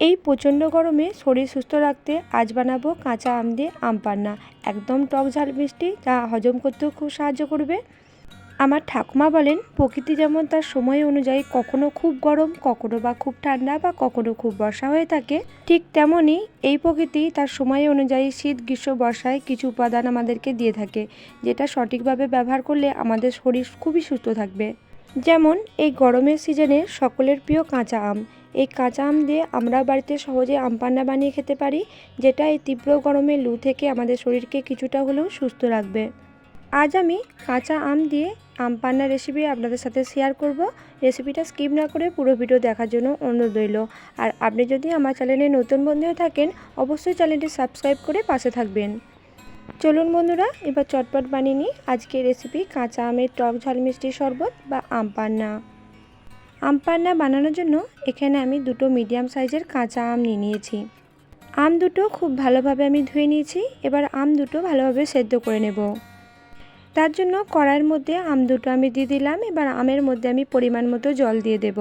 এই প্রচণ্ড গরমে শরীর সুস্থ রাখতে আজ বানাবো কাঁচা আম দিয়ে আম পান্না। একদম টক ঝাল মিষ্টি, যা হজম করতেও খুব সাহায্য করবে। আমার ঠাকুমা বলেন, প্রকৃতি যেমন তার সময় অনুযায়ী কখনো খুব গরম, কখনো বা খুব ঠান্ডা বা কখনো খুব বর্ষা হয়ে থাকে, ঠিক তেমনই এই প্রকৃতি তার সময় অনুযায়ী শীত, গ্রীষ্ম, বর্ষায় কিছু উপাদান আমাদেরকে দিয়ে থাকে, যেটা সঠিকভাবে ব্যবহার করলে আমাদের শরীর খুবই সুস্থ থাকবে। যেমন এই গরমের সিজনে সকলের প্রিয় কাঁচা আম এই কাঁচা আম দিয়ে আমরা বাড়িতে সহজে আম পান্না বানিয়ে খেতে পারি, যেটা এই তীব্র গরমে লু থেকে আমাদের শরীরকে কিছুটা হলেও সুস্থ রাখবে। আজ আমি কাঁচা আম দিয়ে আম পান্না রেসিপি আপনাদের সাথে শেয়ার করব। রেসিপিটা স্কিপ না করে পুরো ভিডিও দেখার জন্য অনুরোধ রইল। আর আপনি যদি আমার চ্যানেলে নতুন বন্ধু থাকেন, অবশ্যই চ্যানেলটি সাবস্ক্রাইব করে পাশে থাকবেন। চলুন বন্ধুরা, এবার চটপট বানিয়ে নিই আজকের রেসিপি কাঁচা আমের টক ঝাল মিষ্টি শরবত বা আম পান্না। আম পান্না বানানোর জন্য এখানে আমি দুটো মিডিয়াম সাইজের কাঁচা আম নিয়ে নিয়েছি। আম দুটো খুব ভালোভাবে আমি ধুয়ে নিয়েছি, এবার আম দুটো ভালোভাবে সেদ্ধ করে নেব। তার জন্য কড়াইয়ের মধ্যে আম দুটো আমি দিয়ে দিলাম, এবার আমের মধ্যে আমি পরিমাণ মতো জল দিয়ে দেব।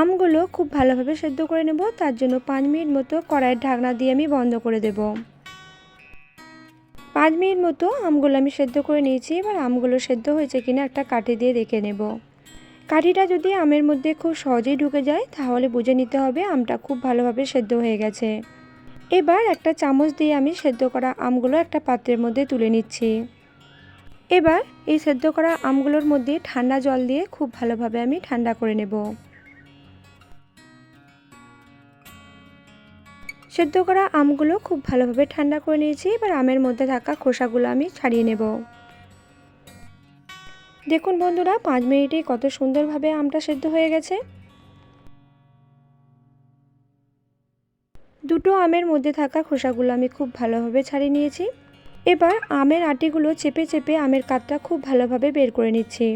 আমগুলো খুব ভালোভাবে সেদ্ধ করে নেব, তার জন্য পাঁচ মিনিট মতো কড়াইয়ের ঢাকনা দিয়ে আমি বন্ধ করে দেব। পাঁচ মিনিট মতো আমগুলো আমি সেদ্ধ করে নিয়েছি, এবার আমগুলো সেদ্ধ হয়েছে কিনা একটা কাঠি দিয়ে দেখে নেব। কাঠিটা যদি আমের মধ্যে খুব সহজেই ঢুকে যায়, তাহলে বুঝে নিতে হবে আমটা খুব ভালোভাবে সেদ্ধ হয়ে গেছে। এবার একটা চামচ দিয়ে আমি সেদ্ধ করা আমগুলো একটা পাত্রের মধ্যে তুলে নিচ্ছি। এবার এই সেদ্ধ করা আমগুলোর মধ্যে ঠান্ডা জল দিয়ে খুব ভালোভাবে আমি ঠান্ডা করে নেব। সেদ্ধ করা আমগুলো খুব ভালোভাবে ঠান্ডা করে নিয়েছি। এবার আমের মধ্যে থাকা খোসাগুলো আমি ছাড়িয়ে নেব। দেখুন বন্ধুরা, পাঁচ মিনিটেই কত সুন্দরভাবে আমটা সেদ্ধ হয়ে গেছে। দুটো আমের মধ্যে থাকা খোসাগুলো আমি খুব ভালোভাবে ছাড়িয়ে নিয়েছি। এবার আমের আটিগুলো চেপে চেপে আমের কাতটা খুব ভালোভাবে বের করে নিচ্ছি।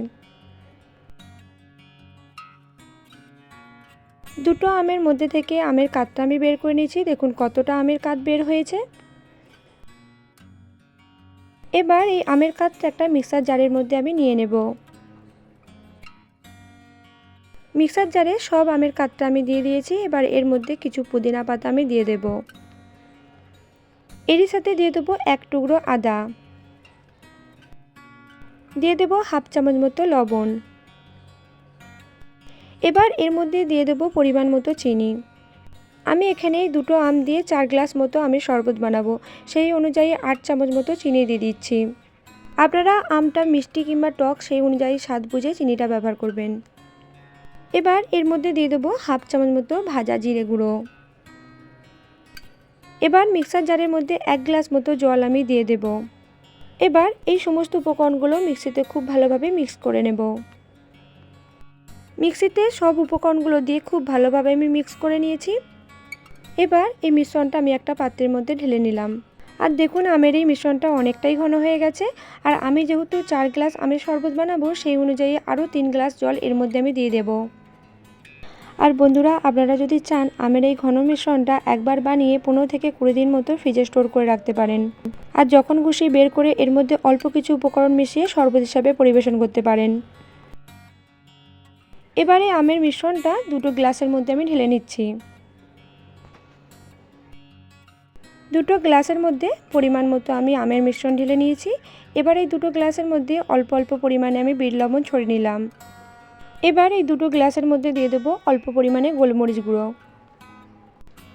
দুটো আমের মধ্যে থেকে আমের কাতটা আমি বের করে নিয়েছি। দেখুন কতটা আমের কাত বের হয়েছে। এবার এই আমের কাতটা একটা মিক্সার জারের মধ্যে আমি নিয়ে নেব। মিক্সার জারে সব আমের কাতটা আমি দিয়ে দিয়েছি। এবার এর মধ্যে কিছু পুদিনা পাতা আমি দিয়ে দেব। এরই সাথে দিয়ে দেবো এক টুকরো আদা। দিয়ে দেবো হাফ চামচ মতো লবণ। এবার এর মধ্যে দিয়ে দেবো পরিমাণ মতো চিনি। আমি এখানে দুটো আম দিয়ে চার গ্লাস মতো আমি শরবত বানাবো। সেই অনুযায়ী আট চামচ মতো চিনি দিয়ে দিচ্ছি। আপনারা আমটা মিষ্টি কিংবা টক সেই অনুযায়ী স্বাদ বুঝে চিনিটা ব্যবহার করবেন। এবার এর মধ্যে দিয়ে দেবো হাফ চামচ মতো ভাজা জিরে গুঁড়ো। এবার মিক্সার জারের মধ্যে এক গ্লাস মতো জল আমি দিয়ে দেব। এবার এই সমস্ত উপকরণগুলো মিক্সিতে খুব ভালোভাবে মিক্স করে নেব। মিক্সিতে সব উপকরণগুলো দিয়ে খুব ভালোভাবে আমি মিক্স করে নিয়েছি। এবার এই মিশ্রণটা আমি একটা পাত্রের মধ্যে ঢেলে নিলাম। আর দেখুন, আমের এই মিশ্রণটা অনেকটাই ঘন হয়ে গেছে। আর আমি যেহেতু চার গ্লাস আমের শরবত বানাবো, সেই অনুযায়ী আরও তিন গ্লাস জল এর মধ্যে আমি দিয়ে দেবো। আর বন্ধুরা, আপনারা যদি চান আমের এই ঘন মিশ্রণটা একবার বানিয়ে পনেরো থেকে কুড়ি দিন মতো ফ্রিজে স্টোর করে রাখতে পারেন। আর যখন খুশি বের করে এর মধ্যে অল্প কিছু উপকরণ মিশিয়ে শরবত হিসাবে পরিবেশন করতে পারেন। এবারে আমের মিশ্রণটা দুটো গ্লাসের মধ্যে আমি ঢেলে নিচ্ছি। দুটো গ্লাসের মধ্যে পরিমাণ মতো আমি আমের মিশ্রণ ঢেলে নিয়েছি। এবার এই দুটো গ্লাসের মধ্যে অল্প অল্প পরিমাণে আমি বিট লবণ ছড়িয়ে নিলাম। এবার এই দুটো গ্লাসের মধ্যে দিয়ে দেবো অল্প পরিমাণে গোলমরিচ গুঁড়ো।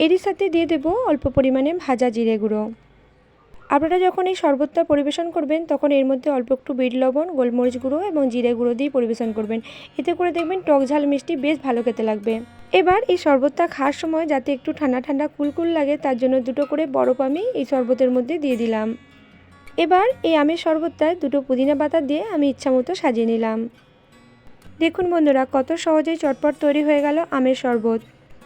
এরই সাথে দিয়ে দেবো অল্প পরিমাণে ভাজা জিরে গুঁড়ো। আপনারা যখন এই শরবতটা পরিবেশন করবেন, তখন এর মধ্যে অল্প একটু বিট লবণ, গোলমরিচ গুঁড়ো এবং জিরে গুঁড়ো দিয়ে পরিবেশন করবেন। এতে করে দেখবেন টক ঝাল মিষ্টি বেশ ভালো খেতে লাগবে। এবার এই শরবতটা খাওয়ার সময় যাতে একটু ঠান্ডা ঠান্ডা কুলকুল লাগে, তার জন্য দুটো করে বরফ আমি এই শরবতের মধ্যে দিয়ে দিলাম। এবার এই আমের শরবতটায় দুটো পুদিনা পাতা দিয়ে আমি ইচ্ছা মতো সাজিয়ে নিলাম। দেখুন বন্ধুরা, কত সহজেই চটপট তৈরি হয়ে গেল আমের শরবত।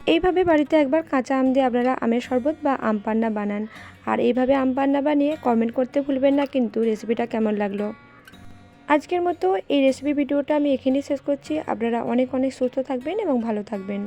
এইভাবে বাড়িতে একবার কাঁচা আম দিয়ে আপনারা আমের শরবত বা আম পান্না বানান। আর এইভাবে আম পান্না বানিয়ে কমেন্ট করতে ভুলবেন না, কিন্তু রেসিপিটা কেমন লাগল? আজকের মতো এই রেসিপি ভিডিওটা আমি এখানেই শেষ করছি। আপনারা অনেক অনেক সুস্থ থাকবেন এবং ভালো থাকবেন।